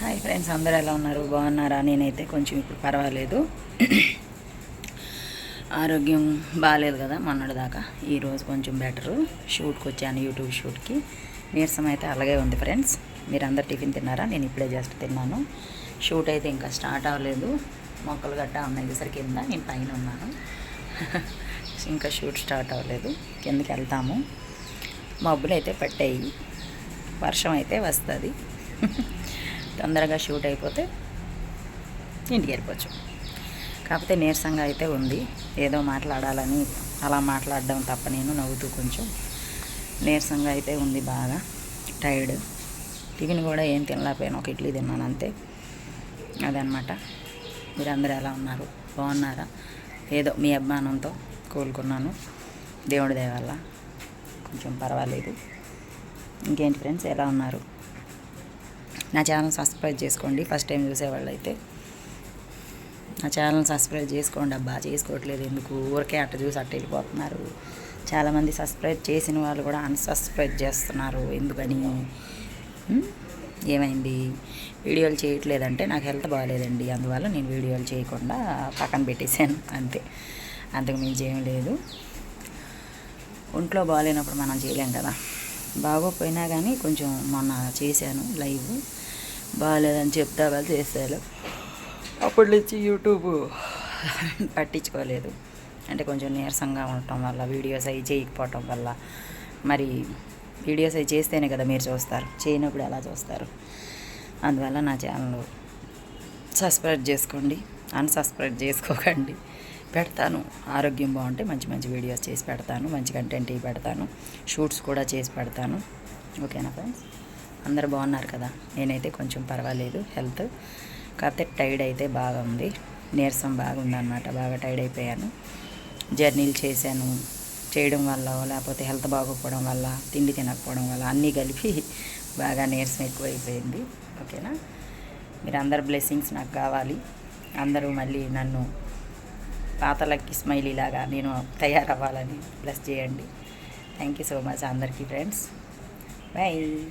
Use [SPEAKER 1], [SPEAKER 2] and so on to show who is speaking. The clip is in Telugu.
[SPEAKER 1] హాయ్ ఫ్రెండ్స్ అందరూ ఎలా ఉన్నారు? బాగున్నారా? నేనైతే కొంచెం ఇప్పుడు పర్వాలేదు. ఆరోగ్యం బాగాలేదు కదా మొన్నటి దాకా ఈరోజు కొంచెం బెటరు. షూట్కి వచ్చాను యూట్యూబ్ షూట్కి. నీరసం అయితే అలాగే ఉంది ఫ్రెండ్స్. మీరు అందరు టిఫిన్ తిన్నారా? నేను ఇప్పుడే జస్ట్ తిన్నాను. షూట్ అయితే ఇంకా స్టార్ట్ అవ్వలేదు. మొక్కలు గట్టా ఉన్నాయి సరి కింద. నేను పైన ఉన్నాను. ఇంకా షూట్ స్టార్ట్ అవ్వలేదు. కిందకి వెళ్తాము. మబ్బులు అయితే పట్టాయి. వర్షం అయితే వస్తుంది. తొందరగా షూట్ అయిపోతే ఇంటికి వెళ్ళిపోవచ్చు. కాకపోతే నీరసంగా అయితే ఉంది. ఏదో మాట్లాడాలని అలా మాట్లాడడం తప్ప నేను నవ్వుతూ కొంచెం నీరసంగా అయితే ఉంది బాగా. టైర్డ్ టిఫిన్ కూడా ఏం తినలేకపోయాను. ఒక ఇడ్లీ తిన్నాను అంతే అదనమాట మీరందరూ ఎలా ఉన్నారు? బాగున్నారా? ఏదో మీ అభిమానంతో కోలుకున్నాను. దేవుడి దయవల్ల కొంచెం పర్వాలేదు. ఇంకేంటి ఫ్రెండ్స్ ఎలా ఉన్నారు? నా ఛానల్ సబ్స్క్రైబ్ చేసుకోండి. ఫస్ట్ టైం చూసేవాళ్ళు అయితే నా ఛానల్ సబ్స్క్రైబ్ చేసుకోండి. అబ్బా చేసుకోవట్లేదు ఎందుకు? ఊరికే అట్ట చూసి అట్ట వెళ్ళిపోతున్నారు. చాలామంది సబ్స్క్రైబ్ చేసిన వాళ్ళు కూడా అన్సబ్స్క్రైబ్ చేస్తున్నారు. ఎందుకని? ఏమైంది? వీడియోలు చేయట్లేదంటే నాకు హెల్త్ బాగాలేదండి. అందువల్ల నేను వీడియోలు చేయకుండా పక్కన పెట్టేశాను. అంతే. అంతకు మించి ఏం లేదు. ఒంట్లో బాగాలేనప్పుడు మనం చేయలేం కదా. బాగోపోయినా కానీ కొంచెం మొన్న చేశాను లైవ్. బాగాలేదని చెప్తా వాళ్ళు చేశారు. అప్పటి నుంచి యూట్యూబ్ పట్టించుకోలేదు. అంటే కొంచెం నీరసంగా ఉండటం వల్ల వీడియోస్ అవి చేయకపోవటం వల్ల. మరి వీడియోస్ అవి చేస్తేనే కదా మీరు చూస్తారు. చేయనప్పుడు ఎలా చూస్తారు? అందువల్ల నా ఛానల్ సబ్స్క్రైబ్ చేసుకోండి. అన్సబ్స్క్రైబ్ చేసుకోకండి. పెడతాను. ఆరోగ్యం బాగుంటే మంచి మంచి వీడియోస్ చేసి పెడతాను. మంచి కంటెంట్ ఇవి పెడతాను. షూట్స్ కూడా చేసి పెడతాను. ఓకేనా ఫ్రెండ్స్? అందరు బాగున్నారు కదా. నేనైతే కొంచెం పర్వాలేదు హెల్త్. కాకపోతే టైర్డ్ అయితే బాగా ఉంది నీరసం బాగా బాగా టైర్డ్ అయిపోయాను. జర్నీలు చేశాను. చేయడం వల్ల లేకపోతే హెల్త్ బాగోకపోవడం వల్ల తిండి తినకపోవడం వల్ల అన్నీ కలిపి బాగా నీరసం ఎక్కువైపోయింది. ఓకేనా? మీరు అందరు బ్లెస్సింగ్స్ నాకు కావాలి. అందరూ మళ్ళీ నన్ను పాతలకి స్మైలీ లాగా నేను తయారవ్వాలని ప్లస్ చేయండి. థ్యాంక్ యూ సో మచ్ అందరికీ ఫ్రెండ్స్. బాయ్.